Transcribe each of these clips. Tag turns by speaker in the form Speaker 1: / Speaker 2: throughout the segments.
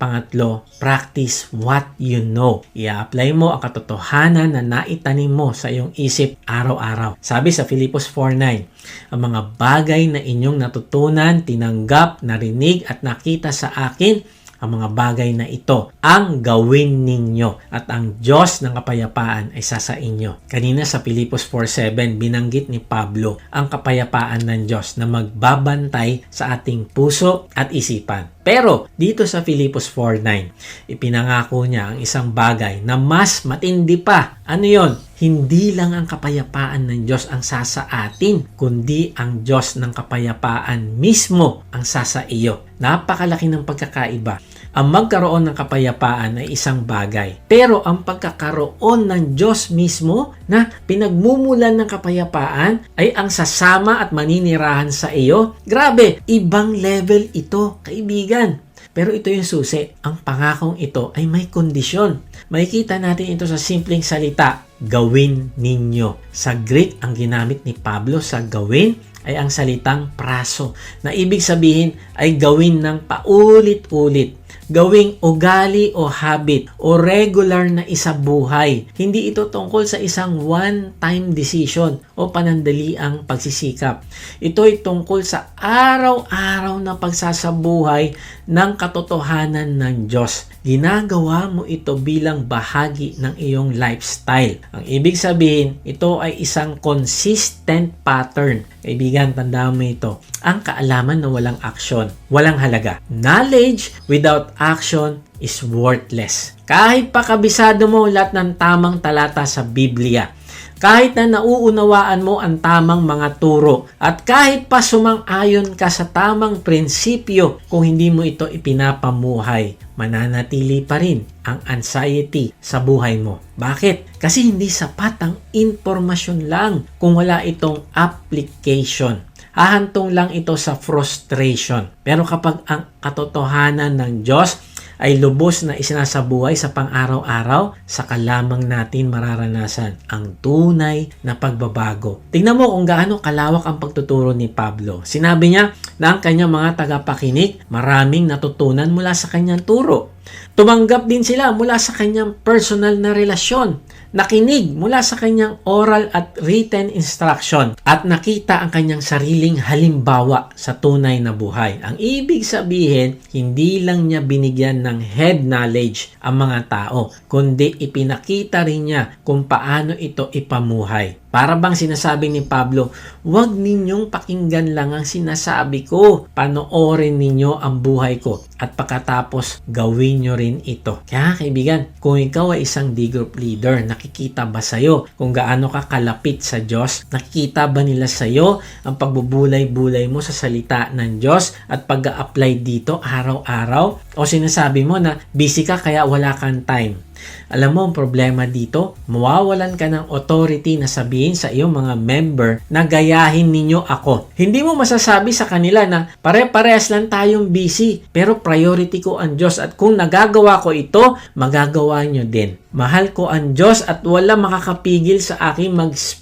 Speaker 1: Pangatlo, practice what you know. I-apply mo ang katotohanan na naitanim mo sa iyong isip araw-araw. Sabi sa Filipos 4.9, ang mga bagay na inyong natutunan, tinanggap, narinig at nakita sa akin, ang mga bagay na ito ang gawin ninyo at ang Diyos ng kapayapaan ay sa sa inyo. Kanina sa Filipos 4.7 binanggit ni Pablo ang kapayapaan ng Diyos na magbabantay sa ating puso at isipan. Pero dito sa Filipos 4.9, ipinangako niya ang isang bagay na mas matindi pa. Ano yon? Hindi lang ang kapayapaan ng Diyos ang sasa atin, kundi ang Diyos ng kapayapaan mismo ang sasa iyo. Napakalaki ng pagkakaiba. Ang magkaroon ng kapayapaan ay isang bagay. Pero ang pagkakaroon ng Diyos mismo na pinagmumulan ng kapayapaan ay ang sasama at maninirahan sa iyo. Grabe, ibang level ito, kaibigan. Pero ito yung susi. Ang pangakong ito ay may kondisyon. Makikita natin ito sa simpleng salita, gawin ninyo. Sa Greek, ang ginamit ni Pablo sa gawin ay ang salitang praso na ibig sabihin ay gawin ng paulit-ulit gawing ugali o habit o regular na isa buhay. Hindi ito tungkol sa isang one-time decision o panandaliang pagsisikap. Ito ay tungkol sa araw-araw na pagsasabuhay ng katotohanan ng Diyos. Ginagawa mo ito bilang bahagi ng iyong lifestyle. Ang ibig sabihin, ito ay isang consistent pattern. Kaibigan, tandaan mo ito. Ang kaalaman na walang aksyon, walang halaga. Knowledge without action is worthless. Kahit pa kabisado mo lahat ng tamang talata sa Biblia, kahit na nauunawaan mo ang tamang mga turo at kahit pa sumang-ayon ka sa tamang prinsipyo kung hindi mo ito ipinapamuhay, mananatili pa rin ang anxiety sa buhay mo. Bakit? Kasi hindi sapat ang informasyon lang kung wala itong application hahantong lang ito sa frustration. Pero kapag ang katotohanan ng Diyos ay lubos na isinasabuhay sa pang-araw-araw, saka lamang natin mararanasan ang tunay na pagbabago. Tingnan mo kung gaano kalawak ang pagtuturo ni Pablo. Sinabi niya na ang kanyang mga tagapakinig maraming natutunan mula sa kanyang turo. Tumanggap din sila mula sa kanyang personal na relasyon nakinig mula sa kanyang oral at written instruction at nakita ang kanyang sariling halimbawa sa tunay na buhay. Ang ibig sabihin, hindi lang niya binigyan ng head knowledge ang mga tao, kundi ipinakita rin niya kung paano ito ipamuhay. Para bang sinasabi ni Pablo, huwag ninyong pakinggan lang ang sinasabi ko. Panoorin ninyo ang buhay ko at pagkatapos gawin nyo rin ito. Kaya kaibigan, kung ikaw ay isang D-group leader, nakikita ba sa'yo kung gaano ka kalapit sa Diyos? Nakikita ba nila sa'yo ang pagbubulay-bulay mo sa salita ng Diyos at pag-apply dito araw-araw? O sinasabi mo na busy ka kaya wala kang time? Alam mo ang problema dito? Mawawalan ka ng authority na sabihin sa iyong mga member na gayahin ninyo ako. Hindi mo masasabi sa kanila na pare-parehas lang tayong busy pero priority ko ang Diyos at kung nagagawa ko ito, magagawa nyo din. Mahal ko ang Diyos at wala makakapigil sa akin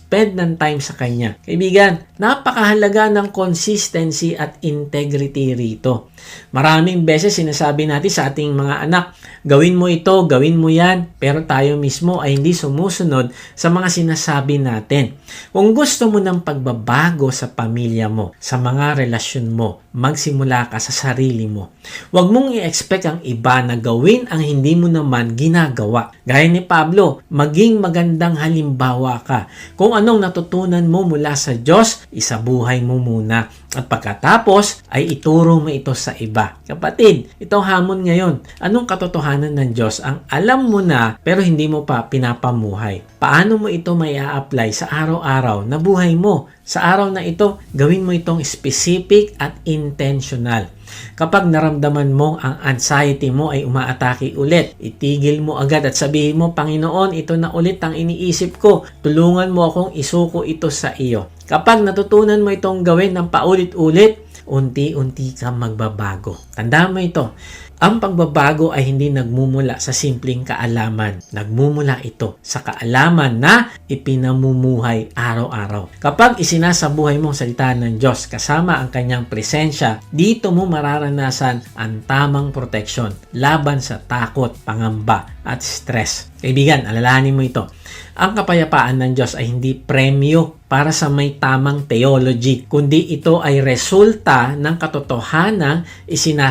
Speaker 1: mag-spend ng time sa Kanya. Kaibigan, napakahalaga ng consistency at integrity rito. Maraming beses sinasabi natin sa ating mga anak, gawin mo ito, gawin mo yan, pero tayo mismo ay hindi sumusunod sa mga sinasabi natin. Kung gusto mo ng pagbabago sa pamilya mo, sa mga relasyon mo, magsimula ka sa sarili mo. Huwag mong i-expect ang iba na gawin ang hindi mo naman ginagawa. Gaya ni Pablo, maging magandang halimbawa ka. Kung anong natutunan mo mula sa Diyos, isabuhay mo muna. At pagkatapos, ay ituro mo ito sa iba. Kapatid, itong hamon ngayon. Anong katotohanan ng Diyos? Ang alam mo na, pero hindi mo pa pinapamuhay. Paano mo ito may apply sa araw-araw na buhay mo? Sa araw na ito, gawin mo itong specific at intentional. Kapag naramdaman mo ang anxiety mo ay umaatake ulit, itigil mo agad at sabihin mo, Panginoon, ito na ulit ang iniisip ko. Tulungan mo akong isuko ito sa iyo. Kapag natutunan mo itong gawin ng paulit-ulit, unti-unti ka magbabago. Tandaan mo ito. Ang pagbabago ay hindi nagmumula sa simpleng kaalaman. Nagmumula ito sa kaalaman na ipinamumuhay araw-araw. Kapag isinasabuhay mo ang salita ng Diyos kasama ang kanyang presensya, dito mo mararanasan ang tamang proteksyon laban sa takot, pangamba at stress. Kaibigan, alalahanin mo ito. Ang kapayapaan ng Diyos ay hindi premyo para sa may tamang theology, kundi ito ay resulta ng katotohanang isinasabuhay.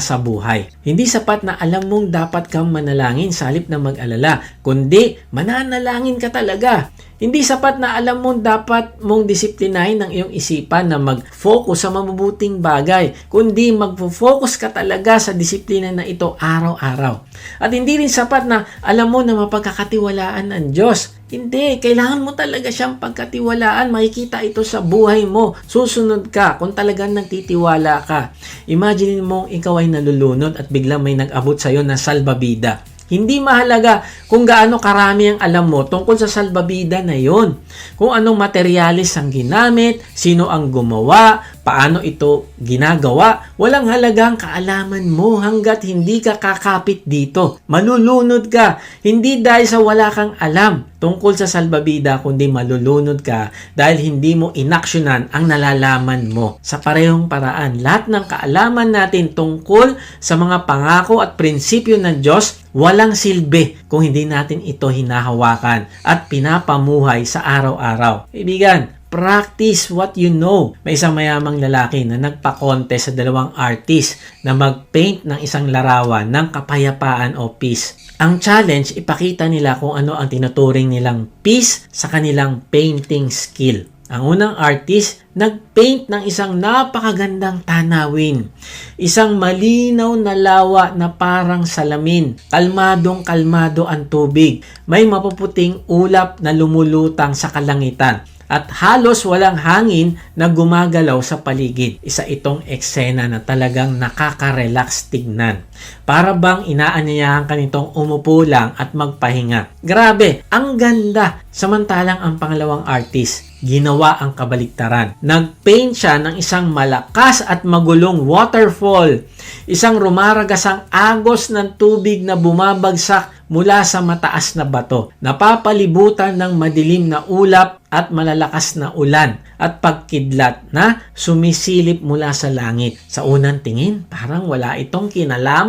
Speaker 1: Hindi sapat na alam mong dapat kang manalangin sa halip na mag-alala, kundi mananalangin ka talaga. Hindi sapat na alam mong dapat mong disiplinahin ang iyong isipan na mag-focus sa mabubuting bagay, kundi mag-focus ka talaga sa disiplina na ito araw-araw. At hindi rin sapat na alam mo na mapagkakatiwalaan ang Diyos. Hindi, kailangan mo talaga siyang pagkatiwalaan. Makikita ito sa buhay mo. Susunod ka kung talagang nagtitiwala ka. Imagine mo ikaw ay nalulunod at biglang may nag-abot sa'yo na salbabida. Hindi mahalaga kung gaano karami ang alam mo tungkol sa salbabida na yon. Kung anong materialis ang ginamit, sino ang gumawa, paano ito ginagawa, walang halagang kaalaman mo hanggat hindi ka kakapit dito. Malulunod ka, hindi dahil sa wala kang alam tungkol sa salbabida, kundi malulunod ka dahil hindi mo inaksyonan ang nalalaman mo. Sa parehong paraan, lahat ng kaalaman natin tungkol sa mga pangako at prinsipyo ng Diyos, walang silbi kung hindi natin ito hinahawakan at pinapamuhay sa araw-araw. Kaibigan, practice what you know. May isang mayamang lalaki na nagpa-contest sa dalawang artist na mag-paint ng isang larawan ng kapayapaan o peace. Ang challenge, ipakita nila kung ano ang tinuturing nilang peace sa kanilang painting skill. Ang unang artist, nag-paint ng isang napakagandang tanawin. Isang malinaw na lawa na parang salamin. Kalmadong kalmado ang tubig. May mapuputing ulap na lumulutang sa kalangitan at halos walang hangin na gumagalaw sa paligid. Isa itong eksena na talagang nakaka-relax tignan. Para bang inaanyayahan ka nitong umupo lang at magpahinga. Grabe, ang ganda. Samantalang ang pangalawang artist, ginawa ang kabaliktaran. Nagpaint siya ng isang malakas at magulong waterfall. Isang rumaragasang agos ng tubig na bumabagsak mula sa mataas na bato. Napapalibutan ng madilim na ulap at malalakas na ulan at pagkidlat na sumisilip mula sa langit. Sa unang tingin, parang wala itong kinalaman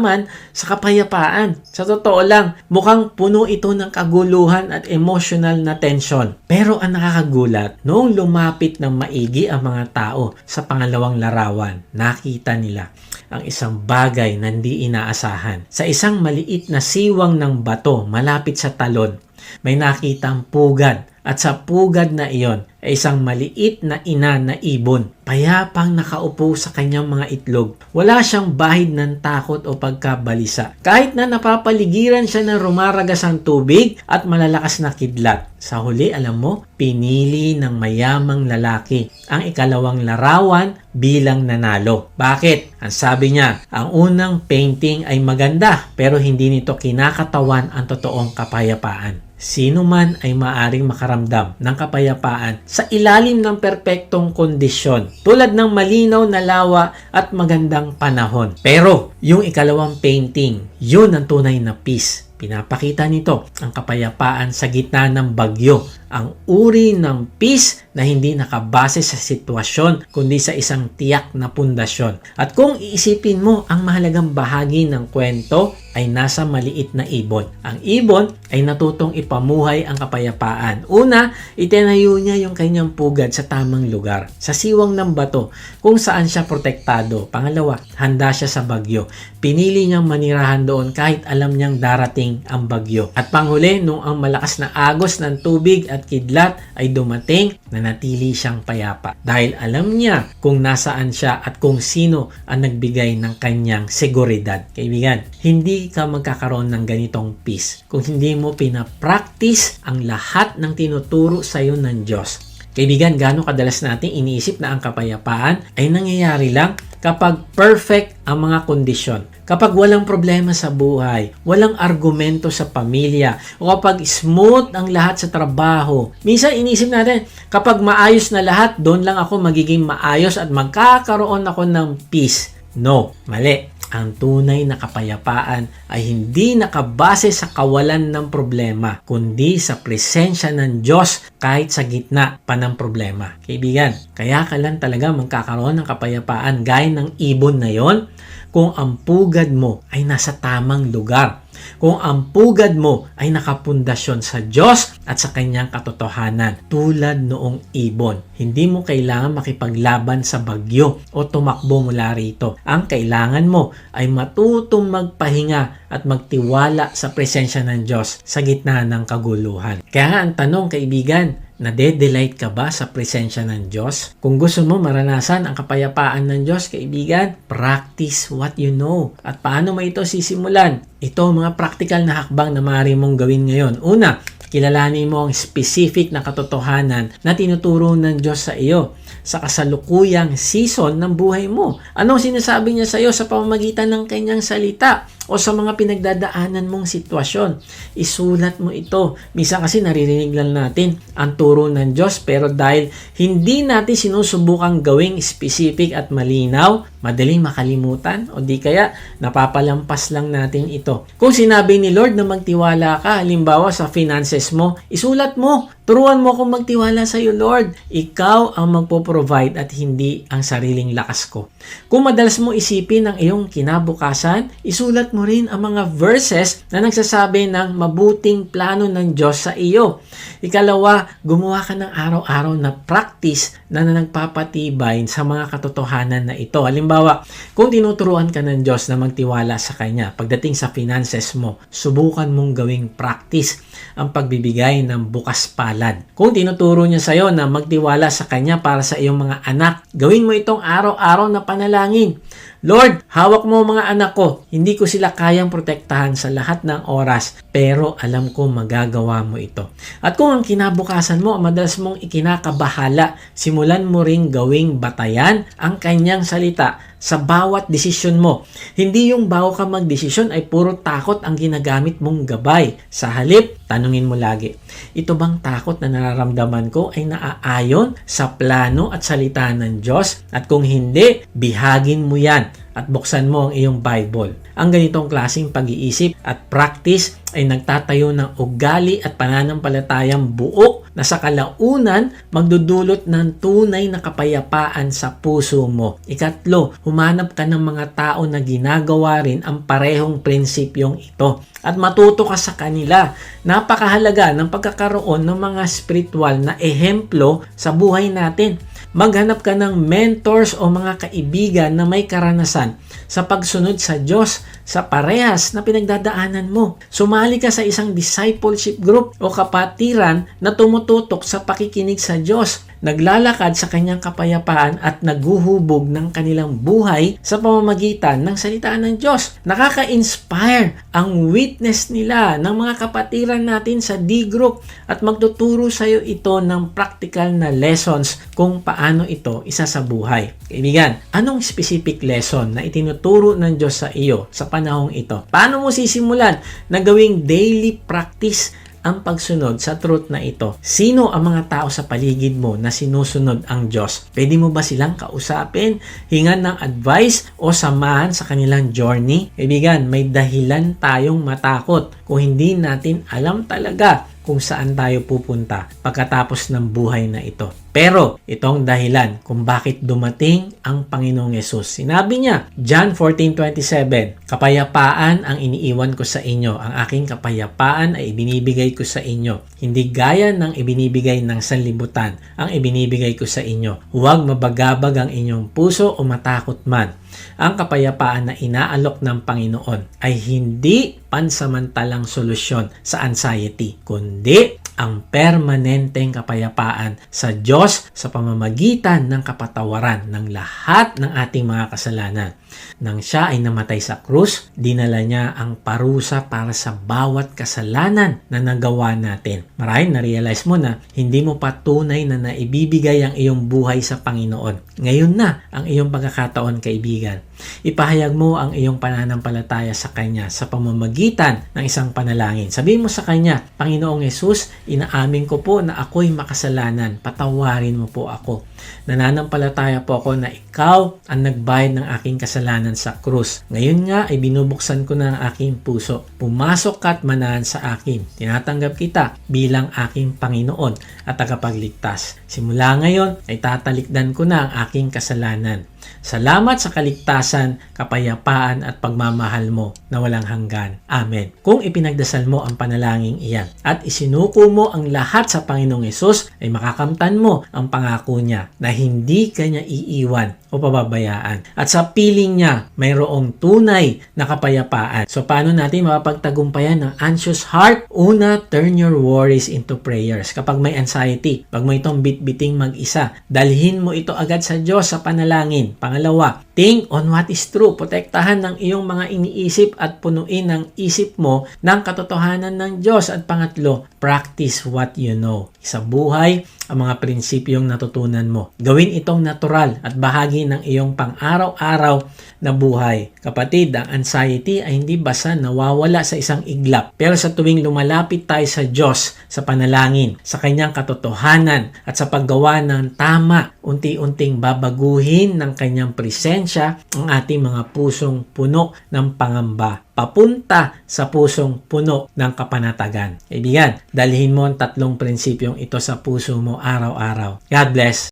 Speaker 1: sa kapayapaan. Sa totoo lang, mukhang puno ito ng kaguluhan at emotional na tension. Pero ang nakakagulat, noong lumapit ng maigi ang mga tao sa pangalawang larawan, nakita nila ang isang bagay na hindi inaasahan. Sa isang maliit na siwang ng bato malapit sa talon, may nakitang pugad at sa pugad na iyon ay isang maliit na ina na ibon. Payapang nakaupo sa kanyang mga itlog. Wala siyang bahid ng takot o pagkabalisa. Kahit na napapaligiran siya ng rumaragasang tubig at malalakas na kidlat. Sa huli, alam mo, pinili ng mayamang lalaki ang ikalawang larawan bilang nanalo. Bakit? Ang sabi niya, ang unang painting ay maganda pero hindi nito kinakatawan ang totoong kapayapaan. Sino man ay maaring makaramdam ng kapayapaan sa ilalim ng perpektong kondisyon tulad ng malinaw na lawa at magandang panahon. Pero yung ikalawang painting, yun ang tunay na peace. Pinapakita nito ang kapayapaan sa gitna ng bagyo, ang uri ng peace na hindi nakabase sa sitwasyon kundi sa isang tiyak na pundasyon. At kung iisipin mo, ang mahalagang bahagi ng kwento ay nasa maliit na ibon. Ang ibon ay natutong ipamuhay ang kapayapaan. Una, itinayo niya yung kanyang pugad sa tamang lugar, sa siwang ng bato, kung saan siya protektado. Pangalawa, handa siya sa bagyo. Pinili niyang manirahan doon kahit alam niyang darating ang bagyo. At panghuli, nung ang malakas na agos ng tubig at kidlat ay dumating, nanatili siyang payapa. Dahil alam niya kung nasaan siya at kung sino ang nagbigay ng kanyang seguridad. Kaibigan, hindi ka magkakaroon ng ganitong peace kung hindi mo pinapractice ang lahat ng tinuturo sa iyo ng Diyos. Kaibigan, gaano kadalas natin iniisip na ang kapayapaan ay nangyayari lang kapag perfect ang mga kondisyon. Kapag walang problema sa buhay, walang argumento sa pamilya, o kapag smooth ang lahat sa trabaho. Minsan inisip natin, kapag maayos na lahat, doon lang ako magiging maayos at magkakaroon ako ng peace. No, mali. Ang tunay na kapayapaan ay hindi nakabase sa kawalan ng problema, kundi sa presensya ng Diyos kahit sa gitna pa ng problema. Kaibigan, kaya ka lang talaga magkakaroon ng kapayapaan gaya ng ibon na yon kung ang pugad mo ay nasa tamang lugar. Kung ang pugad mo ay nakapundasyon sa Diyos at sa kanyang katotohanan, tulad noong ibon. Hindi mo kailangan makipaglaban sa bagyo o tumakbo mula rito. Ang kailangan mo ay matutong magpahinga at magtiwala sa presensya ng Diyos sa gitna ng kaguluhan. Kaya ang tanong kaibigan, Nade-delight ka ba sa presensya ng Diyos? Kung gusto mo maranasan ang kapayapaan ng Diyos, kaibigan, practice what you know. At paano mo ito sisimulan? Ito ang mga practical na hakbang na maaari mong gawin ngayon. Una, kilalanin mo ang specific na katotohanan na tinuturo ng Diyos sa iyo sa kasalukuyang season ng buhay mo. Anong sinasabi niya sa iyo sa pamamagitan ng kanyang salita o sa mga pinagdadaanan mong sitwasyon? Isulat mo ito. Misa kasi naririnig lang natin ang turo ng Diyos pero dahil hindi natin sinusubukang gawing specific at malinaw, madaling makalimutan o di kaya napapalampas lang natin ito. Kung sinabi ni Lord na magtiwala ka, halimbawa sa finances mo, isulat mo. Turuan mo akong magtiwala sa iyo, Lord. Ikaw ang magpo-provide at hindi ang sariling lakas ko. Kung madalas mo isipin ang iyong kinabukasan, isulat mo rin ang mga verses na nagsasabi ng mabuting plano ng Diyos sa iyo. Ikalawa, gumawa ka ng araw-araw na practice na nagpapatibay sa mga katotohanan na ito. Halimbawa, kung tinuturuan ka ng Diyos na magtiwala sa Kanya pagdating sa finances mo, subukan mong gawing practice ang pagbibigay ng bukas palad. Kung tinuturo niya sa iyo na magtiwala sa Kanya para sa iyong mga anak, gawin mo itong araw-araw na panalangin. Lord, hawak mo mga anak ko. Hindi ko sila kayang protektahan sa lahat ng oras, pero alam ko magagawa mo ito. At kung ang kinabukasan mo, madalas mong ikinakabahala, simulan mo ring gawing batayan ang kanyang salita sa bawat desisyon mo. Hindi yung bago ka magdesisyon ay puro takot ang ginagamit mong gabay. Sa halip, tanungin mo lagi, ito bang takot na nararamdaman ko ay naaayon sa plano at salita ng Diyos? At kung hindi, bihagin mo yan at buksan mo ang iyong Bible. Ang ganitong klasing pag-iisip at practice ay nagtatayo ng ugali at pananampalatayang buo na sa kalaunan magdudulot ng tunay na kapayapaan sa puso mo. Ikatlo, humanap ka ng mga tao na ginagawa rin ang parehong prinsipyong ito at matuto ka sa kanila. Napakahalaga ng pagkakaroon ng mga spiritual na ehemplo sa buhay natin. Maghanap ka ng mentors o mga kaibigan na may karanasan sa pagsunod sa Diyos sa parehas na pinagdadaanan mo. Sumali ka sa isang discipleship group o kapatiran na tumututok sa pakikinig sa Diyos naglalakad sa kanyang kapayapaan at naguhubog ng kanilang buhay sa pamamagitan ng salita ng Diyos. Nakaka-inspire ang witness nila ng mga kapatiran natin sa D-group at magtuturo sa iyo ito ng practical na lessons kung paano ito isa sa buhay. Kaibigan, anong specific lesson na itinuturo ng Diyos sa iyo sa panahong ito? Paano mo sisimulan na gawing daily practice ang pagsunod sa truth na ito. Sino ang mga tao sa paligid mo na sinusunod ang Diyos? Pwede mo ba silang kausapin, hingan ng advice o samahan sa kanilang journey? Kaibigan, may dahilan tayong matakot kung hindi natin alam talaga kung saan tayo pupunta pagkatapos ng buhay na ito. Pero itong dahilan kung bakit dumating ang Panginoong Yesus. Sinabi niya, John 14:27, Kapayapaan ang iniiwan ko sa inyo. Ang aking kapayapaan ay ibinibigay ko sa inyo. Hindi gaya ng ibinibigay ng sanlibutan ang ibinibigay ko sa inyo. Huwag mabagabag ang inyong puso o matakot man. Ang kapayapaan na inaalok ng Panginoon ay hindi pansamantalang solusyon sa anxiety, kundi ang permanenteng kapayapaan sa Diyos sa pamamagitan ng kapatawaran ng lahat ng ating mga kasalanan. Nang siya ay namatay sa krus, dinala niya ang parusa para sa bawat kasalanan na nagawa natin. Marahil na-realize mo na hindi mo pa tunay na naibibigay ang iyong buhay sa Panginoon. Ngayon na ang iyong pagkakataon kaibigan. Ipahayag mo ang iyong pananampalataya sa Kanya sa pamamagitan ng isang panalangin. Sabihin mo sa Kanya, Panginoong Yesus, inaamin ko po na ako'y makasalanan. Patawarin mo po ako. Nananampalataya po ako na ikaw ang nagbayad ng aking kasalanan sa krus. Ngayon nga ay binubuksan ko na ang aking puso. Pumasok ka at manahan sa akin. Tinatanggap kita bilang aking Panginoon at tagapagligtas. Simula ngayon ay tatalikdan ko na ang aking kasalanan. Salamat sa kaligtasan, kapayapaan at pagmamahal mo na walang hanggan. Amen. Kung ipinagdasal mo ang panalangin iyan at isinuko mo ang lahat sa Panginoong Yesus, ay makakamtan mo ang pangako niya na hindi ka niya iiwan o pababayaan. At sa piling niya, mayroong tunay na kapayapaan. So paano natin mapapagtagumpayan ng anxious heart? Una, turn your worries into prayers. Kapag may anxiety, pag mo itong bitbiting mag-isa, dalhin mo ito agad sa Diyos sa panalangin. Pangalawa, think on what is true. Protektahan ng iyong mga iniisip at punuin ng isip mo ng katotohanan ng Diyos. At pangatlo, practice what you know. Sa buhay, ang mga prinsipyong natutunan mo. Gawin itong natural at bahagi ng iyong pang-araw-araw na buhay. Kapatid, ang anxiety ay hindi basta nawawala sa isang iglap. Pero sa tuwing lumalapit tayo sa Diyos, sa panalangin, sa kanyang katotohanan at sa paggawa ng tama, unti-unting babaguhin ng kanyang presensya ang ating mga pusong puno ng pangamba papunta sa pusong puno ng kapanatagan. Kaibigan, dalhin mo ang tatlong prinsipyong ito sa puso mo araw-araw. God bless.